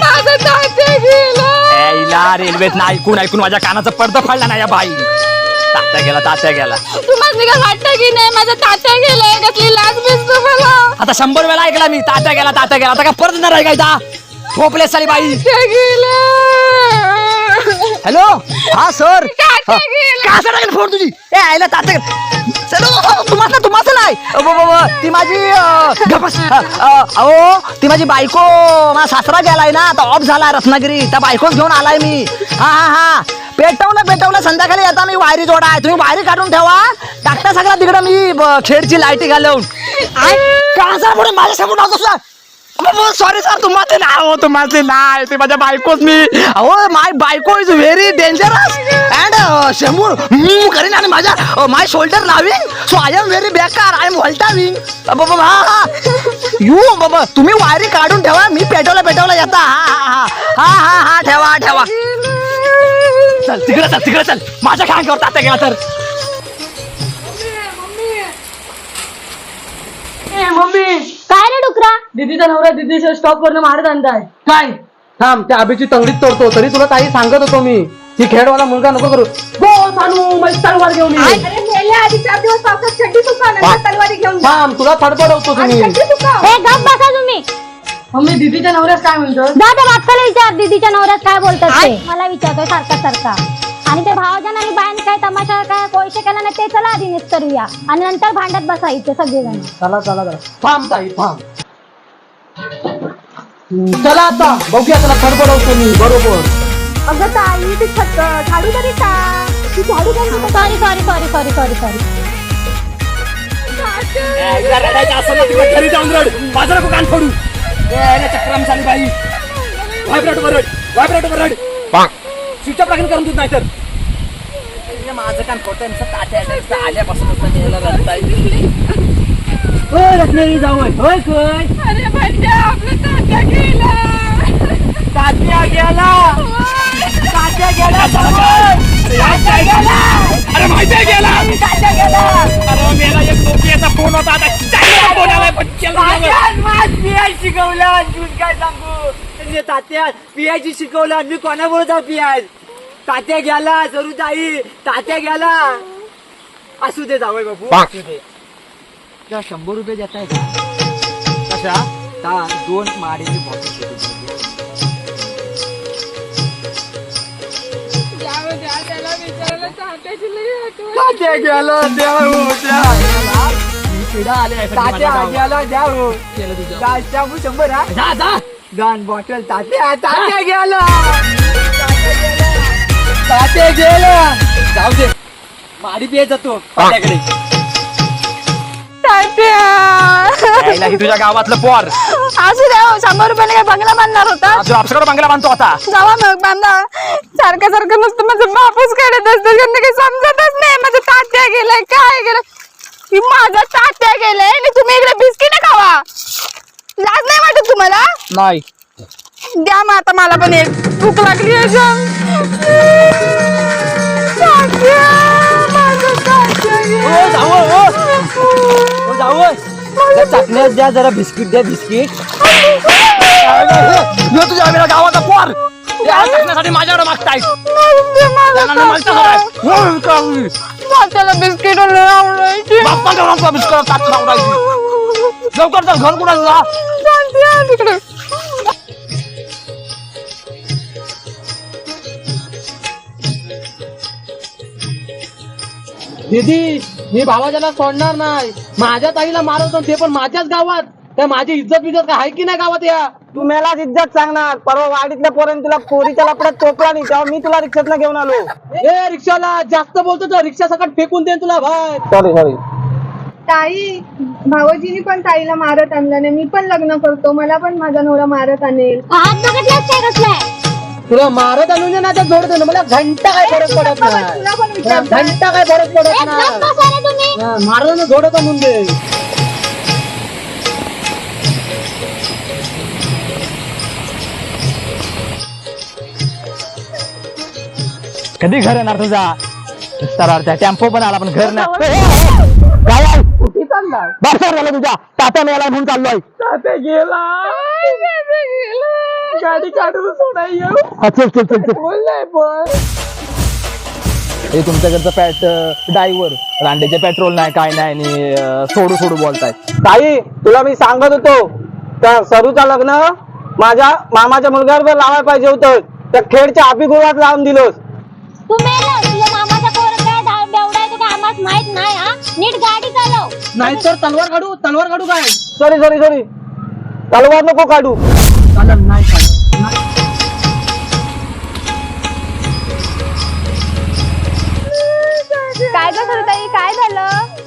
माझं तात्या गेलं. यायला रेल्वेत ना ऐकून ऐकून माझ्या कानाचा पडदा फाडला ना या बाई. तात्या गेला तात्या गेला. तुम्हाला काय वाटतं की नाही माझं तात्या गेलंय कसली लाज बीज तुम्हाला आता शंभर वेळा ऐकला मी तात्या गेला तात्या गेला. आता काय परत नाही ऐकायचा ठोपले साली बाई. तात्या गेलं. हॅलो? हा सर. तात्या गेलं. का लागेल फोन तुझी? ए आयला चलो तुम्हाला तुम्हाला नाही. अ, ब, ब, ब, ती माझी अ, गप्पस. अ, अ, अहो ती माझी बायको माझा सासरा गेलाय ना आता ऑफ झाला रत्नागिरी. त्या बायकोच घेऊन आलाय मी. हा हा हा. पेटवलं पेटवलं संध्याकाळी आता मी वायरी जोडा आहे तुम्ही वायरी काढून ठेवा. टाकता सगळा तिकडं मी ब, खेडची लाईटी घालवून का सर पुढे माझ्यासमोर नव्हतं सॉरी सर तुम्हाला ना हो तुम्हाला नाही ते माझ्या बायकोच मी. अहो माय बायको इज व्हेरी डेंजरस अँड शंभूर मी करीन आणि माझ्या माय शोल्डर लाविंग सो आय एम व्हेरी बेकार आय एम बाबा हा हा. यू बाबा तुम्ही वायरी काढून ठेवा मी पेटवला पेटवला येता. हा हा हा. हा हा हा ठेवा ठेवा. चल तिकडे चल तिकडे चल. माझ्या खांद्यावर तात्या गेला तर. मम्मी. रे डुकरा दीदीचा नवरा दीदीच्या स्टॉप वरनं मारत आणताय काय? थांब त्या अभिची तंगडीत तोडतो तरी तुला काही सांगत होतो मी. ही खेळवाला मुलगा नको करू. गो सांगू माझी तलवार घेऊन ये. अरे मेल्या आधी चार दिवस पावसात छड्डी सुका नंतर तलवारी घेऊन जा. थांब तुला फडफडवतो आणि तुम्ही. छड्डी सुका हे गप बसा तुम्ही. मम्मी दीदीच्या नवऱ्यास काय म्हणतो जा त्या विचार दीदीच्या नवऱ्यात काय बोलतात ते? मला विचारतोय सारखा सारखा. आणि ते भावजन आणि बायन काय तमाशा काय कोळशे केला नाही ते चला आधी निस्तरूया आणि नंतर भांडत बसायचे सगळेजण. चला चला चला. थांब ताई थांब. चला आता बघूया त्याला फडफडवतो मी बरोबर. अगं ताई ती छत झाडू तरी का ती. झाडू तरी का? Sorry sorry sorry sorry sorry sorry घरी जाऊन रड. माझं नको कान फोडू. चक्रम चालू बाई. व्हायब्रेट वर रड व्हायब्रेट वर रड. स्विच ऑफ लागेल करून नाही तर माझं कान फोडतंय नुसतं आल्यापासून नुसतं याला रडताय. होय रत्नागिरी जाऊ होय. होय अरे बंड्या आपलं तात्या गेलं तात्या गेला तात्या गेला तात्या गेला अरे माहिती गेला तात्या गेला अरे मेला एक नोकियाचा फोन होता. आता चायनाचा फोन आलाय पण केला शिकवलं. तू काय सांगू? म्हणजे तात्या पियाची शिकवलं. मी कोणाबरोबर जाऊ पियाज तात्या गेला सरू ताई तात्या गेला असू दे जावय बाबू असू दे. त्या शंभर रुपये देत आहे कशा ता दोन माडीची बॉटल हो हो शंभर हा. जा जा. दोन बॉटल तात्या तात्या गेला. तात्या गेला. जाऊ दे. माडी पिया जातो तात्याकडे. तात्या ही तुझ्या गावातलं पोर. असू द्या हो, शंभर रुपयाने काय बंगला बांधणार होता? आज आपल्याकडे बंगला बांधतो आता. जावा मग बांधा. सारखं सारखं नुसतं माझं बापूस काढत असतं त्यांना काही समजतच नाही. माझं तात्या गेलंय काय गेलं? की माझा तात्या गेलंय आणि तुम्ही इकडे बिस्किट खावा लाज नाही वाटत तुम्हाला? नाही. द्या मग आता मला पण एक. भूक लागली आहे जाम. तात्या, माझं तात्या गेलं. चकण्यात द्या जरा बिस्किट द्या बिस्किट यो तुझ्या आम्ही गावाचा पोर या टाकण्यासाठी माझ्याकडे मागताय द्या मला त्यांना नाही माहिती तात्या. होय का? तात्याला बिस्किट आवडायची बाप्पाच्या नावाचं बिस्किट टाकून आवडायची. लवकर चल घर कुणाचं जा तात्या तिकडे दीदी मी भावाच्याला सोडणार नाही. माझ्या ताईला मारवतो ते पण माझ्याच गावात. त्या माझी इज्जत बिज्जत काय आहे की नाही गावात या? तू मेलाच इज्जत सांगणार. परवा वाडीतल्या पोरांनी तुला पोरीच्या लपड्यात टोकला नाही. तेव्हा मी तुला रिक्षात घेऊन आलो. ए रिक्षाला जास्त बोलतो तर रिक्षा सकट फेकून देईन तुला भाई. सॉरी सॉरी ताई भावजीनी पण ताईला मारत आणलं नाही. मी पण लग्न करतो. मला पण माझा नवरा मारत आणेल. हात बघितलाच काय कसलाय तुला मारत आणून दे ना त्या जोड दे ना मला घंटा काय फरक पडत नाही. घंटा काय फरक पडत नाही. मारत ना जोडत आणून दे. कधी घर येणार तुझा? त्या टेम्पो पण आला पण घर नाही. कुठे चालला बापसा झाला तुझा तात्या मेला म्हणून चाललोय. तात्या गेला गाडी काढून सोडायला हा चल चल चल पण हे तुमच्याकडचं पॅट ड्रायव्हर रांडेचे पेट्रोल नाही काय नाही आणि अं, सोडू सोडू बोलताय. ताई तुला मी सांगत होतो त्या सरूचं लग्न माझ्या मामाच्या मुलग्यावर लावायला पाहिजे होतं. त्या खेडच्या आपिगुळात लावून दिलोस. तू मेला तुझ्या मामाचा पोर काय धा- बेवडा आहे तो काय आम्हाला माहीत नाही हा? नीट गाडी चालव. नाहीतर तलवार काढू तलवार काढू काय? सॉरी सॉरी सॉरी तलवार नको काढू. काय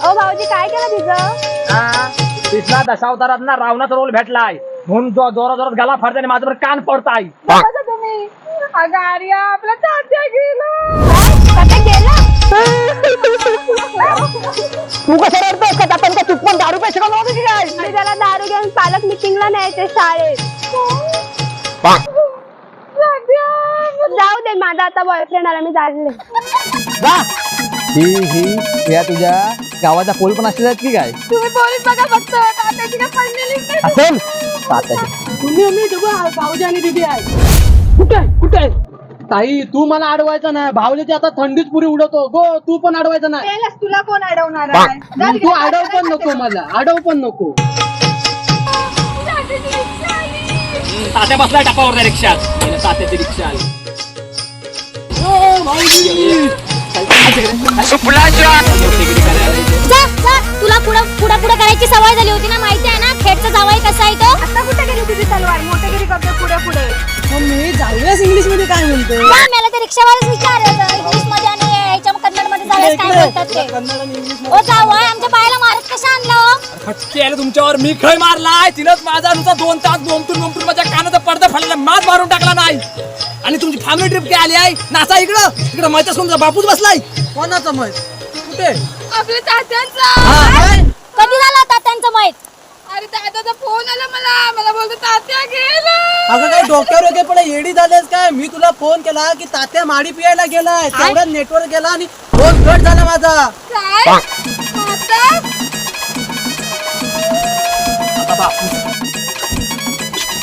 अहो भाऊजी काय केलं तिचं? तिथला दशावतारात ना रावणाचा रोल भेटलाय. म्हणून जो जोरा जोरात गला फाडताना माझ्यावर कान पडताय. बघा तुम्ही. अगं आर्या आपला तात्या गेला. तात्या गेला? तू कसं रडतोस? का आपण का तू पण दारू पैसे नव्हते की काय? आणि त्याला दारू घेऊन पालक मिटिंगला न्यायचे शाळेत. जाऊ दे माझा आता बॉयफ्रेंड आला मी चालले जा. ही ही या तुझ्या गावाचा पोल पण असले की काय? तुम्ही पोलीस बघा फक्त. तात्याची काय पडलेलीच नाही. असेल? तात्याची. तुम्ही मी तेव्हा भाऊजी आणि दिदी आहे. कुठे आहे? कुठे आहे? ताई तू मला अडवायचं नाही. भावल्याची आता थंडीच पुरी उडवतो. गो तू पण अडवायचं नाही. त्यालाच तुला कोण अडवणार आहे? तू अडव पण नको मला. अडव पण नको. तात्याची रिक्षा आली. तात्या बसलाय टापावर त्या रिक्षात. तात्याची रिक्षा आली. जा जा. तुला पुढं पुढं पुढं करायची सवय झाली होती ना माहिती आहे ना? खेडचा जावाई कसा आहे तो? आता कुठे गेली तुझी तलवार? मोठेगिरी करते पुढे पुढे. मी जाऊयास इंग्लिशमध्ये काय म्हणतो? जा, मला ते रिक्षावालाच विचारलं इंग्लिशमध्ये आणि कन्नडमध्ये जावेस काय बोलतात ते? ओ जावई आमच्या पायाला मारत कसं आणलं हो? फटके तुमच्यावर. मी खय मारलाय. तिनंच माझा नुसता दोन तास बोमतून बोमतून माझ्या कानाचा पडदा फाडला मात मारून टाकला नाही. आणि तुमची फॅमिली ट्रिप काय आली आहे नाचा इकडं. इकडं माहिती तुमचा बापूच बसलाय. कोणाचं मत? कुठे? आपल्या तात्यांचा. कधी झाला होता त्यांचं माहीत अरे तात्याचा फोन आला मला. मला बोलतो तात्या गेला अगं काय डोक्यावर वगैरे पण येडी झालेस काय? मी तुला फोन केला की तात्या माडी पियायला गेलाय. तेवढ्यात नेटवर्क गेला आणि फोन कट झाला माझा. काय? आता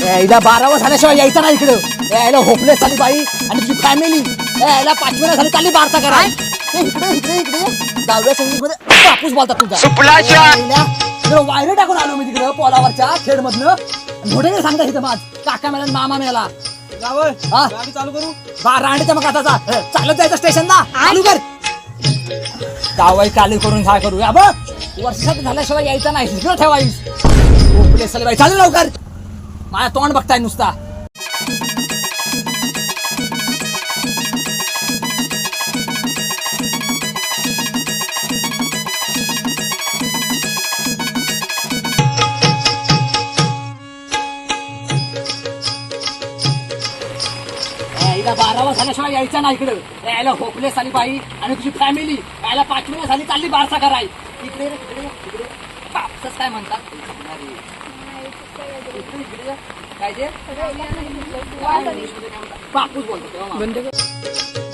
यायला बारावं झाल्याशिवाय यायचं नाही इकडं. यायला होपलेस झाली बाई. आणि तुझी फॅमिली यायला पाचव्या झाली चालली बारचा करा. इकडे इकडे इकडे. दहाव्या संगीत मध्ये बापूस बोलतात तुझा वायरे टाकून आलो मी तिकडं पोलावरच्या खेड मधनं मोठे सांगता इथं माझ. काका मेला मामा मेला. जावं हा? गाडी चालू करू. बा रांडीच्या मग आता चालत जायचं स्टेशनला. चालू कर. जावई चालू करून काय करू? या बघ. वर्षात झाल्याशिवाय यायचं नाही. बाई. चालू लवकर. माझ्या तोंड बघताय नुसता. यायला बारावा झाल्याशिवाय यायचं नाही इकडं. यायला होपलेस झाली बाई आणि तुझी फॅमिली यायला पाचवी झाली चालली बारसा कराय इकडे रे, इकडे इकडे बापसच काय म्हणतात? काय ते बापूस बोलतो तेव्हा मामा.